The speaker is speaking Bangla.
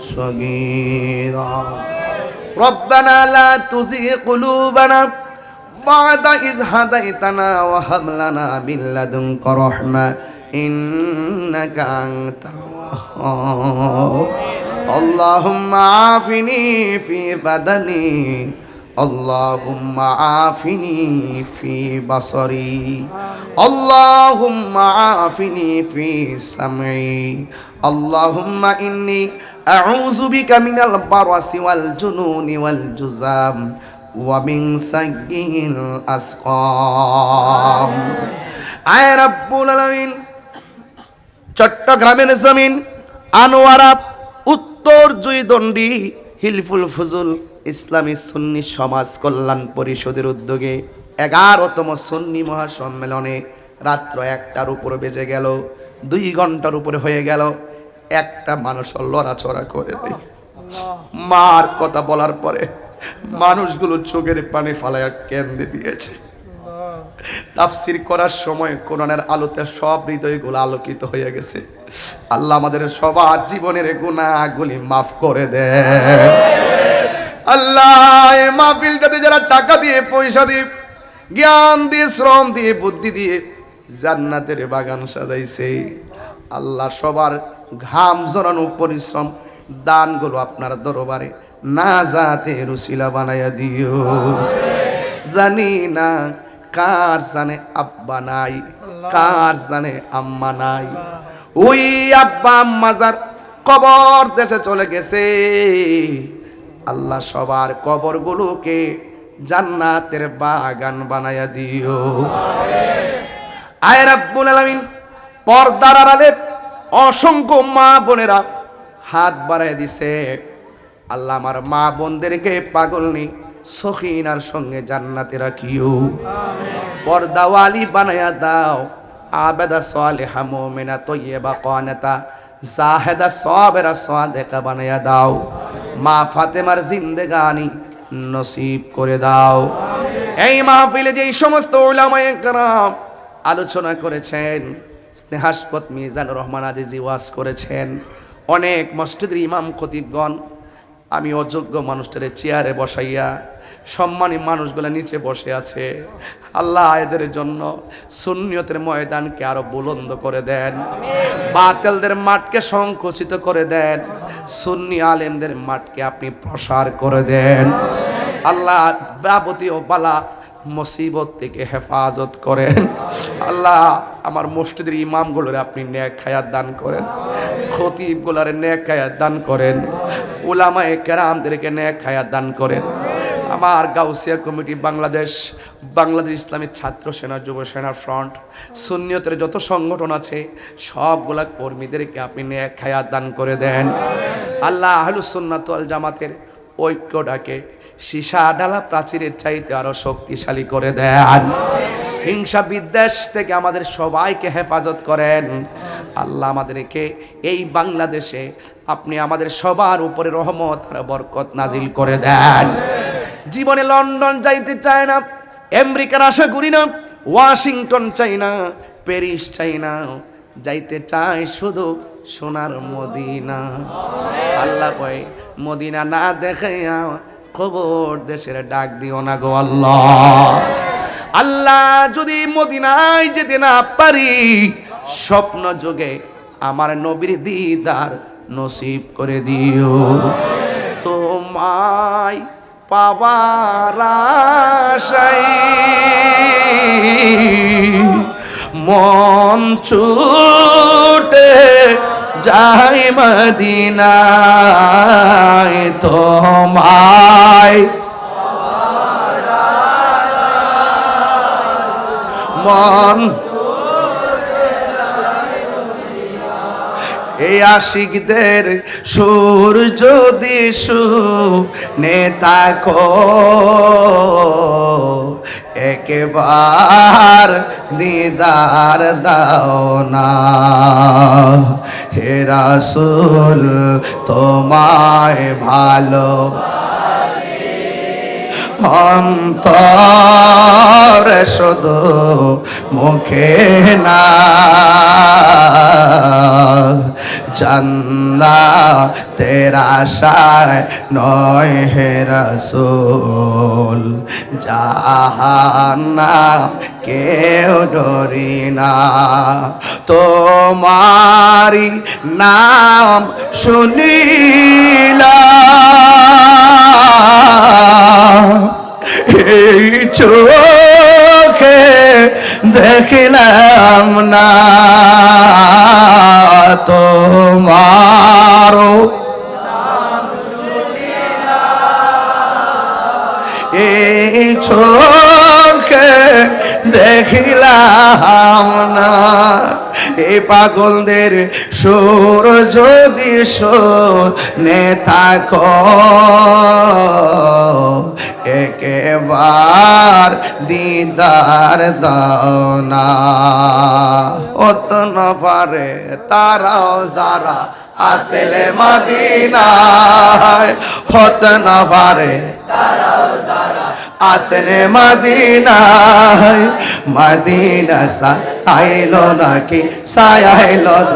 صغيرا ربنا لا تزغ قلوبنا بعد إذ هديتنا وهب لنا من لدنك رحمة إنك أنت الوهاب اللهم عافني في بدني اللهم عافني في بصري اللهم عافني في سمعي اللهم إني আউযু বিকা মিনাল বারাসি ওয়াল জুনুনি জুজাম ওয়া মিন সাইয়িল চট্টগ্রামের জমিন আনোয়ারা উত্তর জুইদণ্ডি হিলফুল ফুজুল ইসলামী সুন্নি সমাজ কল্যাণ পরিষদের উদ্যোগে এগারোতম সুন্নি মহাসম্মেলনে রাত্র একটার উপর বেজে গেল, দুই ঘণ্টার উপরে হয়ে গেল। একটা মানুষ লড়াচড়া করে মার কথা বলার পরে মানুষগুলো চোখের পানি ফালায়া কেন্দ্রে দিয়েছে। তাফসির করার সময় কোরআনের আলোতে সব হৃদয়গুলো আলোকিত হয়ে গেছে। আল্লাহ আমাদের সবার জীবনের গুণাগুলি মাফ করে দেয় আল্লাহ মাহফিলটাতে যারা টাকা দিয়ে, পয়সা দিয়ে, জ্ঞান দিয়ে, শ্রম দিয়ে, বুদ্ধি দিয়ে জান্নাতের বাগান সাজাইছে। আল্লাহ সবার ঘাম জড়ানো পরিশ্রম দানগুলো আপনার দরবারে। না যাতে রুসিলা বানাইয়া দিও। জানি না কার জানে আব্বা নাই কার জানে আম্মা নাই। ওই আব্বা আম্মা যার কবর দেশে চলে গেছে আল্লাহ সবার কবরগুলোকে জান্নাতের বাগান বানায়া দিও। আয় রাব্বুল আলামিন পর্দার আড়ালে অসংখ্য মা বোনেরা হাত বাড়ায় দিছে। আল্লাহ আমার মা বোনদেরকে পাগল নি সখিনার সঙ্গে জান্নাতে রাখিও। পর্দাওয়ালি বানায়া দাও। আবেদা সালেহা মুমিনা তৈয়বা কানাতা জাহেদা সাবেরা সাদেকা বানায়া দাও। মা ফাতেমার জিন্দেগানি নসিব করে দাও। এই মাহফিলে যেই সমস্ত উলামায়ে কেরাম আলোচনা করেছেন স্নেহাসপদ মিজানুর রহমান আজিজি ওয়াজ করেছেন। অনেক মসজিদের ইমাম খতিবগণ আমি অযোগ্য মানুষদের চেয়ারে বসাইয়া সম্মানী মানুষগুলো নিচে বসে আছে। আল্লাহ এদের জন্য সুন্নিয়তের ময়দানকে আরও বুলন্দ করে দেন। বাতেলদের মাঠকে সংকুচিত করে দেন। সুন্নি আলেমদের মাঠকে আপনি প্রসার করে দেন। আল্লাহ যাবতীয় বালা মুসিবত থেকে হেফাজত করেন। আল্লাহ, আমার মসজিদের ইমামগুলোর আপনি ন্যাক খায়াত দান করেন। খতিব খতিবগুলার ন্যাক খায়াত দান করেন। উলামায়ে কেরামদেরকে ন্যাক খায়াত দান করেন। আমার গাউসিয়া কমিটি বাংলাদেশ বাংলাদেশ ইসলামী ছাত্র সেনা, যুব সেনা ফ্রন্ট, সুন্নিয়তের যত সংগঠন আছে, সবগুলা কর্মীদেরকে আপনি ন্যাক খায়াত দান করে দেন। আল্লাহ আহলুসুন্নাত ওয়াল জামাতের ঐক্যটাকে সীসা ডালা প্রাচীরের চাইতে আরও শক্তিশালী করে দেন। হিংসা বিদ্বেষ থেকে আমাদের সবাইকে হেফাজত করেন। আল্লাহ আমাদেরকে এই বাংলাদেশে আপনি আমাদের সবার উপরে রহমত আর বরকত নাজিল করে দেন। জীবনে লন্ডন যাইতে চায় না, আমেরিকার আশা করি না, ওয়াশিংটন চাই না, প্যারিস চাই না, যাইতে চাই শুধু সোনার মদিনা। আল্লাহ কয়, মদিনা না দেখাইয়া খবর দেশের ডাক দিও না গো আল্লাহ। আল্লাহ যদি মদিনায় যেতে না পারি, স্বপ্ন যোগে আমার নবীর দিদার নসিব করে দিও। তোমায় পাবার আশায় মন ছুটে যাই মদিনায় তোমায়। মন। এই আশিকদের সুর যদি শুনে থাকো একবার দিদার দাও না। হে রাসুল তোমায় ভালো অন্তর শুধু মুখে না। চন্দা, তেরা আশায় নয় হে রসুল। জাহান্না কেউ ডরি না। তোমারি নাম শুনিলা এই চোখে দেখিলাম না। তোমারও এই চোখে দেখিলাম না। এই পাগলদের সুর যদি থাক একেবার দিদার দানা পারে তারাও যারা আসলে মদিনায়, হত না পারে মাদিনায় মদিনায়, মদিনা সা আইলো নাকি সায় আইলো